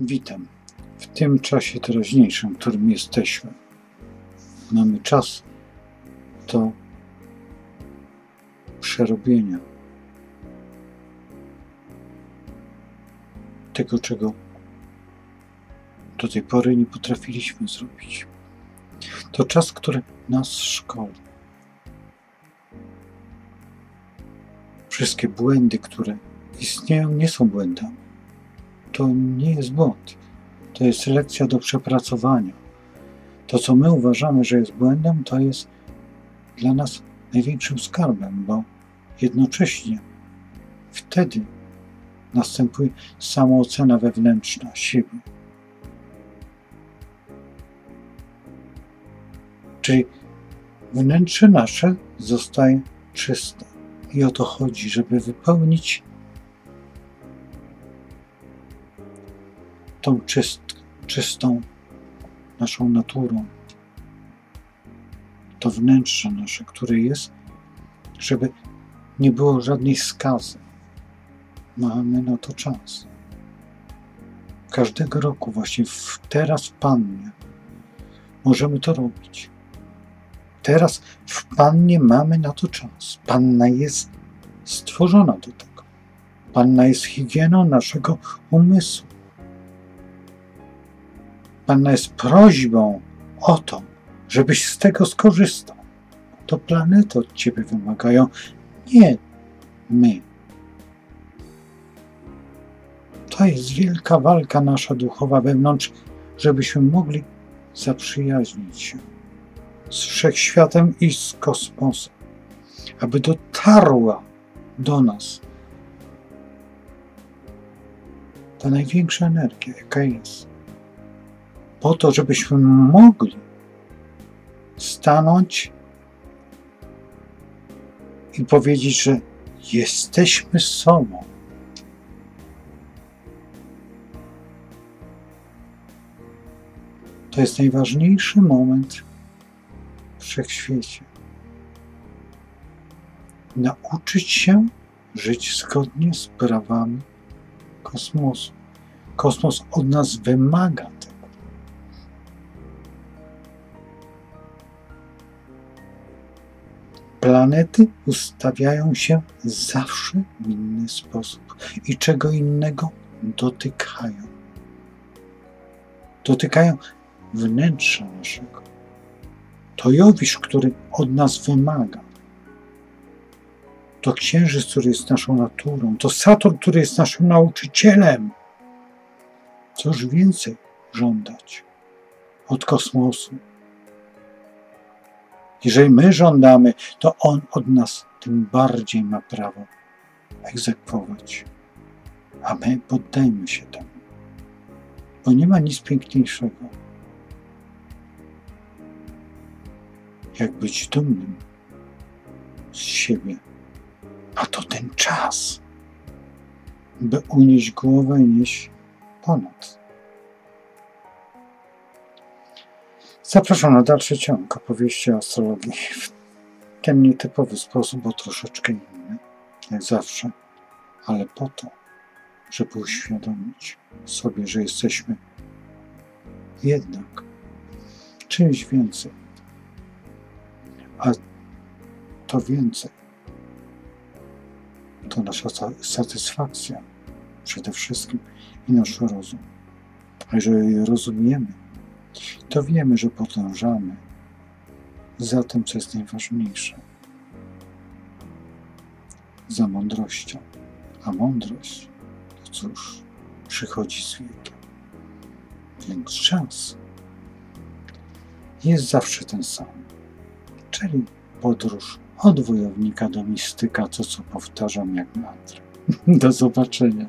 Witam. W tym czasie teraźniejszym, w którym jesteśmy, mamy czas do przerobienia tego, czego do tej pory nie potrafiliśmy zrobić. To czas, który nas szkoli. Wszystkie błędy, które istnieją, nie są błędami. To nie jest błąd. To jest lekcja do przepracowania. To, co my uważamy, że jest błędem, to jest dla nas największym skarbem, bo jednocześnie wtedy następuje samoocena wewnętrzna siebie. Czyli wnętrze nasze zostaje czyste. I o to chodzi, żeby wypełnić tą czyst, czystą naszą naturą. To wnętrze nasze, które jest, żeby nie było żadnej skazy. Mamy na to czas. Każdego roku, właśnie w, teraz w Pannie, możemy to robić. Teraz w Pannie mamy na to czas. Panna jest stworzona do tego. Panna jest higieną naszego umysłu. Panna jest prośbą o to, żebyś z tego skorzystał. To planety od ciebie wymagają, nie my. To jest wielka walka nasza duchowa wewnątrz, żebyśmy mogli zaprzyjaźnić się z wszechświatem i z kosmosem, aby dotarła do nas ta największa energia, jaka jest, po to, żebyśmy mogli stanąć i powiedzieć, że jesteśmy sobą. To jest najważniejszy moment w wszechświecie. Nauczyć się żyć zgodnie z prawami kosmosu. Kosmos od nas wymaga Planety ustawiają się zawsze w inny sposób i czego innego dotykają. Dotykają wnętrza naszego. To Jowisz, który od nas wymaga. To Księżyc, który jest naszą naturą. To Saturn, który jest naszym nauczycielem. Coż więcej żądać od kosmosu? Jeżeli my żądamy, to On od nas tym bardziej ma prawo egzekwować. A my poddajmy się temu. Bo nie ma nic piękniejszego, jak być dumnym z siebie. A to ten czas, by unieść głowę i nieść ponad. Zapraszam na dalszy ciąg opowieści o astrologii w ten nietypowy sposób, bo troszeczkę inny, jak zawsze, ale po to, żeby uświadomić sobie, że jesteśmy jednak czymś więcej. A to więcej to nasza satysfakcja przede wszystkim i nasz rozum. A jeżeli rozumiemy, to wiemy, że podążamy za tym, co jest najważniejsze. Za mądrością. A mądrość, to cóż, przychodzi z wiekiem. Więc czas jest zawsze ten sam. Czyli podróż od wojownika do mistyka, to co powtarzam jak mantrę. Do zobaczenia.